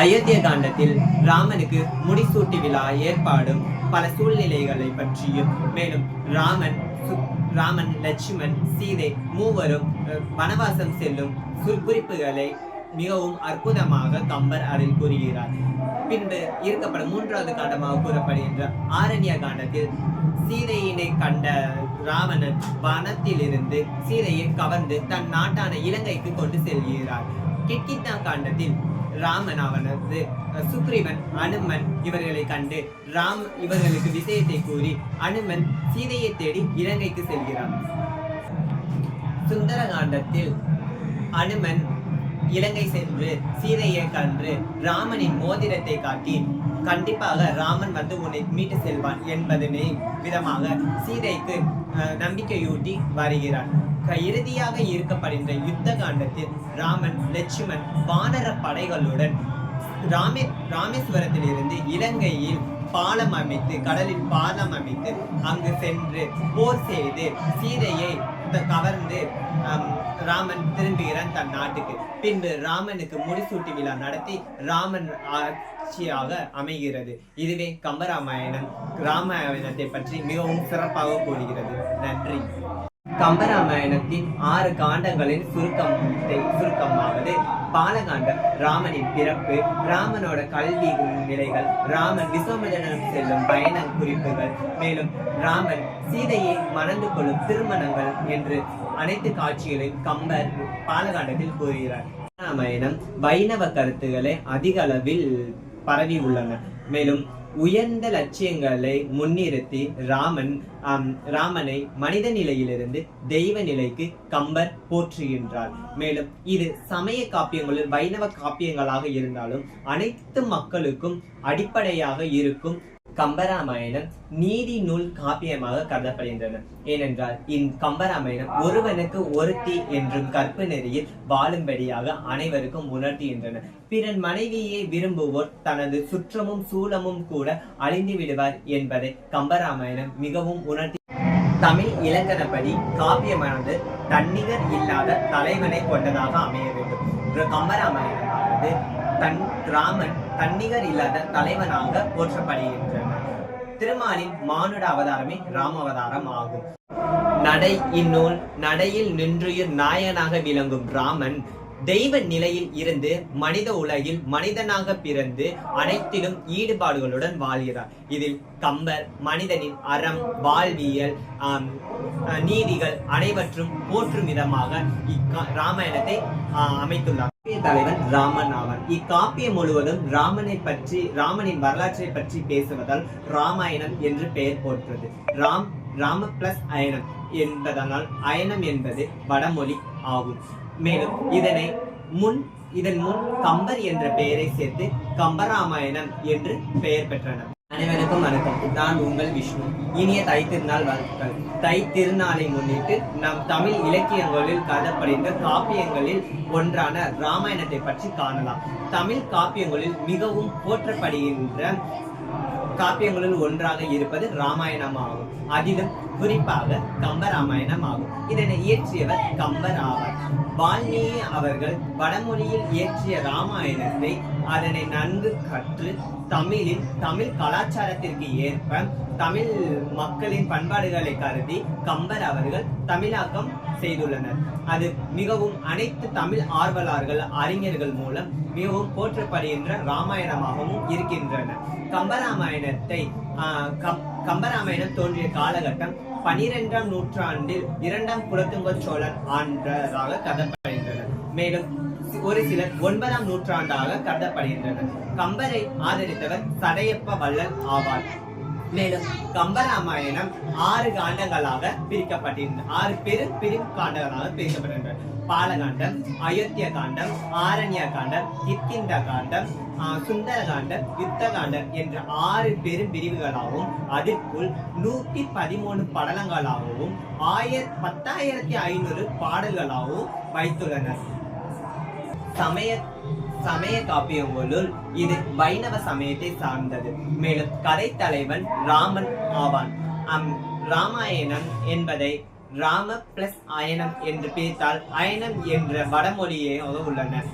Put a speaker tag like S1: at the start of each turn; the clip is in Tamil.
S1: அயோத்திய காண்டத்தில் ராமனுக்கு முடிசூட்டி விழா ஏற்பாடும் பல சூழ்நிலைகளை பற்றியும் மேலும் ராமன் ராமன் லட்சுமண் சீதை மூவரும் வனவாசம் செல்லும் குறிப்புகளை மிகவும் அற்புதமாக கம்பர் அதில் கூறுகிறார். பின்பு இருக்கப்படும் மூன்றாவது காண்டமாக கூறப்படுகின்ற ஆரண்ய காண்டத்தில் சீதையினை கண்ட ராவணன் வனத்திலிருந்து சீதையை கவர்ந்து தன் நாட்டான இலங்கைக்கு கொண்டு செல்கிறார். கிட்கித்தா காண்டத்தில் ராமன் அவனது சுக்ரீவன் அனுமன் இவர்களை கண்டு ராம் இவர்களுக்கு விஷயத்தை கூறி அனுமன் சீதையை தேடி இலங்கைக்கு செல்கிறான். சுந்தரகாண்டத்தில் அனுமன் இலங்கை சென்று சீதையை கன்று ராமனின் மோதிரத்தை காட்டி கண்டிப்பாக ராமன் வந்து உன்னை மீட்டு செல்வான் என்பதனை விதமாக சீதைக்கு அஹ், நம்பிக்கையூட்டி வருகிறான். இறுதியாக இருக்கப்படுகின்ற யுத்த காண்டத்தில் ராமன் லட்சுமன் வானர படைகளுடன் ராமே ராமேஸ்வரத்திலிருந்து இலங்கையில் பாலம் அமைத்து கடலில் பாலம் அமைத்து அங்கு சென்று போர் செய்து சீதையை த- கவர்ந்து ராமன் திரும்புகிறான் தன் நாட்டுக்கு. பின்பு ராமனுக்கு முடிசூட்டி விழா நடத்தி ராமன் ஆட்சியாக அமைகிறது. இதுவே கம்பராமாயணம். ராமாயணத்தை பற்றி மிகவும் சிறப்பாக கூறுகிறது. நன்றி. கம்பராமாயணத்தின் ஆறு காண்டங்களின் சுருக்கம் சுருக்கமாவது பாலகாண்டம் ராமனின் பிறப்பு ராமனோட கல்வி நிலைகள் ராமன் விஸ்வமதனம் செல்லும் பயண குறிப்புகள் மேலும் ராமன் சீதையை மணந்து கொள்ளும் திருமணங்கள் என்று அனைத்து காட்சிகளையும் கம்பர் பாலகாண்டத்தில் கூறுகிறார். ராமாயணம் வைணவ கருத்துக்களை அதிக அளவில் பரவி உள்ளன. மேலும் உயர்ந்த லட்சியங்களை முன்னிறுத்தி ராமன் ராமனை மனித நிலையிலிருந்து தெய்வ நிலைக்கு கம்பர் போற்றுகின்றார். மேலும் இது சமய காப்பியங்களில் வைணவ காப்பியங்களாக இருந்தாலும் அனைத்து மக்களுக்கும் அடிப்படையாக இருக்கும் கம்பராமாயணம் நீதி நூல் காப்பியமாக கருதப்படுகின்றன. ஏனென்றால் இந்த கம்பராமாயணம் ஒருவனுக்கு ஒருத்தி என்றும் கற்பு நெறியில் வாழும்படியாக அனைவருக்கும் உணர்த்துகின்றன. பிறன் மனைவியை விரும்புவோர் தனது சுற்றமும் சூலமும் கூட அழிந்து விடுவார் என்பதை கம்பராமாயணம் மிகவும் உணர்த்தி தமிழ் இலக்கணப்படி காப்பியமானது தன்னிகர் இல்லாத தலைவனை கொண்டதாக அமைய வேண்டும். கம்பராமாயணம் கம்பராமாயணமானது தன் ராமன் தன்னிகர் இல்லாத தலைவனாக போற்றப்படுகின்றன. திருமாலின் மானுட அவதாரமே ராம அவதாரம் ஆகும். நடை இந்நூல் நடையில் நின்றுயிர் நாயனாக விளங்கும் ராமன் தெய்வ நிலையில் இருந்து மனித உலகில் மனிதனாக பிறந்து அனைத்திலும் ஈடுபாடுகளுடன் வாழ்கிறார். இதில் கம்பர் மனிதனின் அறம் வாழ்வியல் நீதிகள் அனைவற்றும் போற்றும் விதமாக இக்கா- ராமாயணத்தை அமைத்துள்ளார். காப்பிய தலைவன் ராமன் ஆவான் இக்காப்பியம் முழுவதும் ராமனை பற்றி ராமனின் வரலாற்றை பற்றி பேசுவதால் ராமாயணம் என்று பெயர் போற்றது. ராம் ராம பிளஸ் அயனம் என்பதனால் அயனம் என்பது வடமொழி ஆகும். மேலும் இதனை முன் இதன் முன் கம்பர் என்ற பெயரை சேர்த்து கம்பராமாயணம் என்று பெயர் பெற்றனர். அனைவருக்கும் வணக்கம். நான் உங்கள் விஷ்ணு. இனிய தை திருநாள் வாழ்த்துக்கள். தை திருநாளை முன்னிட்டு நம் தமிழ் இலக்கியங்களில் கருதப்படுகின்ற காப்பியங்களில் ஒன்றான ராமாயணத்தை பற்றி காணலாம். தமிழ் காப்பியங்களில் மிகவும் போற்றப்படுகின்ற காப்பியங்களுள் ஒன்றாக இருப்பது ராமாயணம் ஆகும் அதிலும் குறிப்பாக கம்ப ராமாயணம் ஆகும் இதனை இயற்றியவர் கம்பர் ஆவார் வால்மீகி அவர்கள் வடமொழியில் இயற்றிய ராமாயணத்தை அதனை நன்கு கற்று தமிழில் தமிழ் கலாச்சாரத்திற்கு ஏற்ப தமிழ் மக்களின் பண்பாடுகளை கருதி கம்பர் அவர்கள் தமிழாக்கம் செய்துள்ளனர். அது மிகவும் அனைத்து தமிழ் ஆர்வலர்கள் அறிஞர்கள் மூலம் மிகவும் போற்றப்படுகின்ற ராமாயணமாகவும் இருக்கின்றன. கம்பராமாயணத்தை ஆஹ், கம்- கம்பராமாயணம் தோன்றிய காலகட்டம் பனிரெண்டாம் நூற்றாண்டில் இரண்டாம் குலத்துங்க சோழன் ஆண்டதாக கருதப்படுகின்றனர். மேலும் ஒரு சிலர் ஒன்பதாம் நூற்றாண்டாக கருதப்படுகின்றனர். கம்பரை ஆதரித்தவர் சடையப்ப வள்ளல் ஆவார். மேலும் கம்பராமாயணம் ஆறு காண்டங்களாக பிரிக்கப்பட்டிருந்தது ஆறு பெரு பிரிவு காண்டங்களாக பிரிக்கப்பட்டிருந்தது. பாலகாண்டம் அயோத்திய காண்டம் ஆரண்ய காண்டம் இத்திந்த காண்டம் சுந்தர காண்டம் யுத்த காண்டம் என்ற ஆறு பெரும் பிரிவுகளாகவும் அதற்குள் நூற்றி பதிமூணு படலங்களாகவும் ஆயிர பத்தாயிரத்தி ஐநூறு பாடல்களாகவும் வைத்துள்ளனர். சமய சமய காப்பியங்களுள் இது வைணவ சமயத்தை சார்ந்தது. மேலும் கதை தலைவன் ராமன் ஆவான். அம் ராமாயணம் என்பதை ராம பிளஸ் அயனம் என்று பிரித்தால் அயனம் என்ற வடமொழியே உள்ளன.